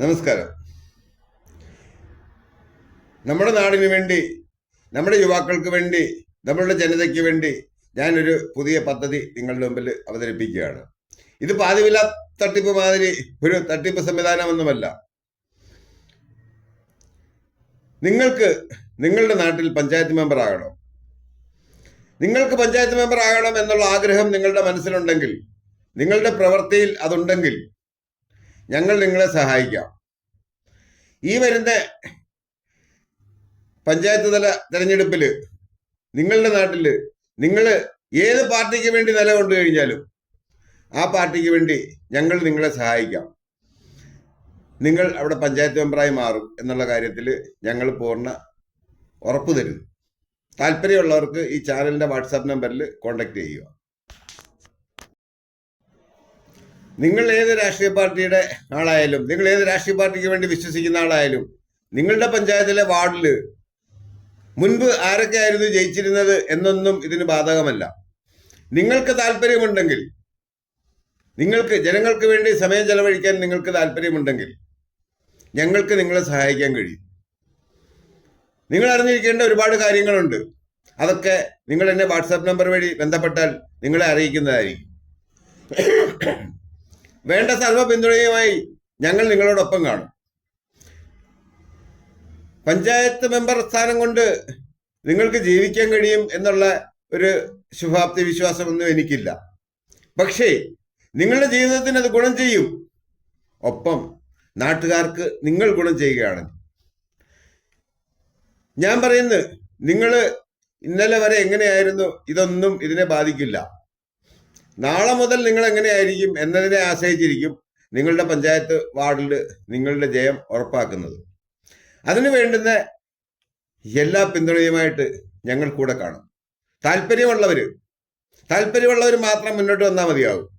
നമസ്കാരം. നമ്മുടെ നാടിന് വേണ്ടി നമ്മുടെ യുവാക്കൾക്ക് വേണ്ടി നമ്മളുടെ ജനതയ്ക്ക് വേണ്ടി ഞാനൊരു പുതിയ പദ്ധതി നിങ്ങളുടെ മുമ്പിൽ അവതരിപ്പിക്കുകയാണ്. ഇത് പാതിവില തട്ടിപ്പ് മാതിരി ഒരു തട്ടിപ്പ് സംവിധാനമൊന്നുമല്ല. നിങ്ങൾക്ക് നിങ്ങളുടെ നാട്ടിൽ പഞ്ചായത്ത് മെമ്പർ ആകണം. നിങ്ങൾക്ക് പഞ്ചായത്ത് മെമ്പർ ആകണം എന്നുള്ള ആഗ്രഹം നിങ്ങളുടെ മനസ്സിലുണ്ടെങ്കിൽ നിങ്ങളുടെ പ്രവൃത്തിയിൽ അതുണ്ടെങ്കിൽ ഞങ്ങൾ നിങ്ങളെ സഹായിക്കാം. ഈ വരുന്ന പഞ്ചായത്ത് തല തെരഞ്ഞെടുപ്പിൽ നിങ്ങളുടെ നാട്ടിൽ നിങ്ങൾ ഏത് പാർട്ടിക്ക് വേണ്ടി നിലകൊണ്ടു കഴിഞ്ഞാലും ആ പാർട്ടിക്ക് വേണ്ടി ഞങ്ങൾ നിങ്ങളെ സഹായിക്കാം. നിങ്ങൾ അവിടെ പഞ്ചായത്ത് മെമ്പറായി മാറും എന്നുള്ള കാര്യത്തിൽ ഞങ്ങൾ പൂർണ ഉറപ്പ് തരുന്നു താല്പര്യമുള്ളവർക്ക് ഈ ചാനലിന്റെ വാട്സാപ്പ് നമ്പറിൽ കോൺടാക്ട് ചെയ്യുക. നിങ്ങൾ ഏത് രാഷ്ട്രീയ പാർട്ടിയുടെ ആളായാലും നിങ്ങൾ ഏത് രാഷ്ട്രീയ പാർട്ടിക്ക് വേണ്ടി വിശ്വസിക്കുന്ന ആളായാലും നിങ്ങളുടെ പഞ്ചായത്തിലെ വാർഡിൽ മുൻപ് ആരൊക്കെയായിരുന്നു ജയിച്ചിരുന്നത് എന്നൊന്നും ഇതിന് ബാധകമല്ല. നിങ്ങൾക്ക് താല്പര്യമുണ്ടെങ്കിൽ നിങ്ങൾക്ക് ജനങ്ങൾക്ക് വേണ്ടി സമയം ചെലവഴിക്കാൻ നിങ്ങൾക്ക് താല്പര്യമുണ്ടെങ്കിൽ ഞങ്ങൾക്ക് നിങ്ങളെ സഹായിക്കാൻ കഴിയും. നിങ്ങൾ അറിഞ്ഞിരിക്കേണ്ട ഒരുപാട് കാര്യങ്ങളുണ്ട്. അതൊക്കെ നിങ്ങൾ എന്നെ വാട്സാപ്പ് നമ്പർ വഴി ബന്ധപ്പെട്ടാൽ നിങ്ങളെ അറിയിക്കുന്നതായിരിക്കും. വേണ്ട സർവ പിന്തുണയുമായി ഞങ്ങൾ നിങ്ങളോടൊപ്പം കാണും. പഞ്ചായത്ത് മെമ്പർ സ്ഥാനം കൊണ്ട് നിങ്ങൾക്ക് ജീവിക്കാൻ കഴിയും എന്നുള്ള ഒരു ശുഭാപ്തി വിശ്വാസമൊന്നും എനിക്കില്ല. പക്ഷേ നിങ്ങളുടെ ജീവിതത്തിന് അത് ഗുണം ചെയ്യും. ഒപ്പം നാട്ടുകാർക്ക് നിങ്ങൾ ഗുണം ചെയ്യുകയാണ് ഞാൻ പറയുന്നത് നിങ്ങൾ ഇന്നലെ വരെ എങ്ങനെയായിരുന്നു? ഇതൊന്നും ഇതിനെ ബാധിക്കില്ല. നാളെ മുതൽ നിങ്ങൾ എങ്ങനെയായിരിക്കും എന്നതിനെ ആശ്രയിച്ചിരിക്കും നിങ്ങളുടെ പഞ്ചായത്ത് വാർഡിൽ നിങ്ങളുടെ ജയം ഉറപ്പാക്കുന്നത്. അതിനു വേണ്ടുന്ന എല്ലാ പിന്തുണയുമായിട്ട് ഞങ്ങൾ കൂടെ കാണും. താല്പര്യമുള്ളവർ താല്പര്യമുള്ളവർ മാത്രം മുന്നോട്ട് വന്നാൽ മതിയാവും.